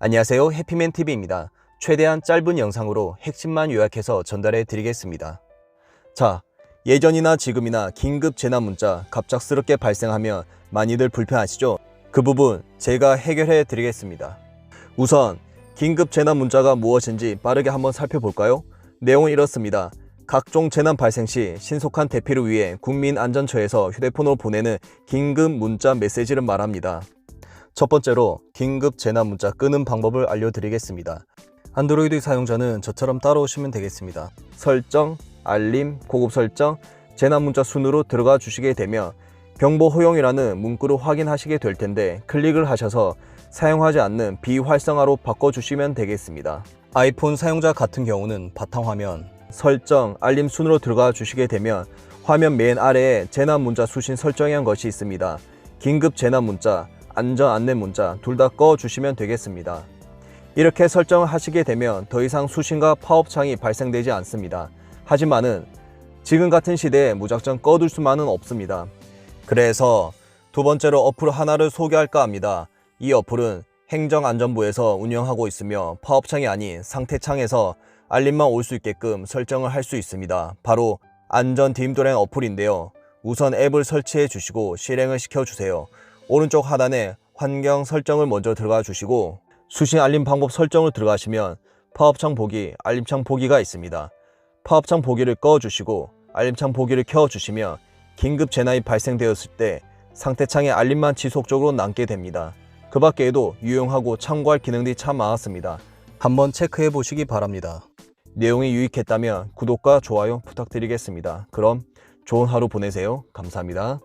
안녕하세요. 해피맨TV입니다. 최대한 짧은 영상으로 핵심만 요약해서 전달해 드리겠습니다. 자, 예전이나 지금이나 긴급 재난 문자 갑작스럽게 발생하면 많이들 불편하시죠? 그 부분 제가 해결해 드리겠습니다. 우선 긴급 재난 문자가 무엇인지 빠르게 한번 살펴볼까요? 내용은 이렇습니다. 각종 재난 발생 시 신속한 대피를 위해 국민안전처에서 휴대폰으로 보내는 긴급 문자 메시지를 말합니다. 첫 번째로 긴급 재난 문자 끄는 방법을 알려드리겠습니다. 안드로이드 사용자는 저처럼 따라오시면 되겠습니다. 설정, 알림, 고급 설정, 재난 문자 순으로 들어가 주시게 되면 경보 허용이라는 문구를 확인하시게 될 텐데 클릭을 하셔서 사용하지 않는 비활성화로 바꿔주시면 되겠습니다. 아이폰 사용자 같은 경우는 바탕화면, 설정, 알림 순으로 들어가 주시게 되면 화면 맨 아래에 재난 문자 수신 설정한 것이 있습니다. 긴급 재난 문자, 안전 안내 문자 둘 다 꺼 주시면 되겠습니다. 이렇게 설정을 하시게 되면 더 이상 수신과 파업 창이 발생되지 않습니다. 하지만은 지금 같은 시대에 무작정 꺼둘 수만은 없습니다. 그래서 두 번째로 어플 하나를 소개할까 합니다. 이 어플은 행정안전부에서 운영하고 있으며 파업창이 아닌 상태창에서 알림만 올 수 있게끔 설정을 할 수 있습니다. 바로 안전 딤도렌 어플인데요. 우선 앱을 설치해 주시고 실행을 시켜 주세요. 오른쪽 하단에 환경 설정을 먼저 들어가 주시고 수신 알림 방법 설정을 들어가시면 파업창 보기, 알림창 보기가 있습니다. 파업창 보기를 꺼 주시고 알림창 보기를 켜 주시면 긴급 재난이 발생되었을 때 상태창에 알림만 지속적으로 남게 됩니다. 그 밖에도 유용하고 참고할 기능들이 참 많았습니다. 한번 체크해 보시기 바랍니다. 내용이 유익했다면 구독과 좋아요 부탁드리겠습니다. 그럼 좋은 하루 보내세요. 감사합니다.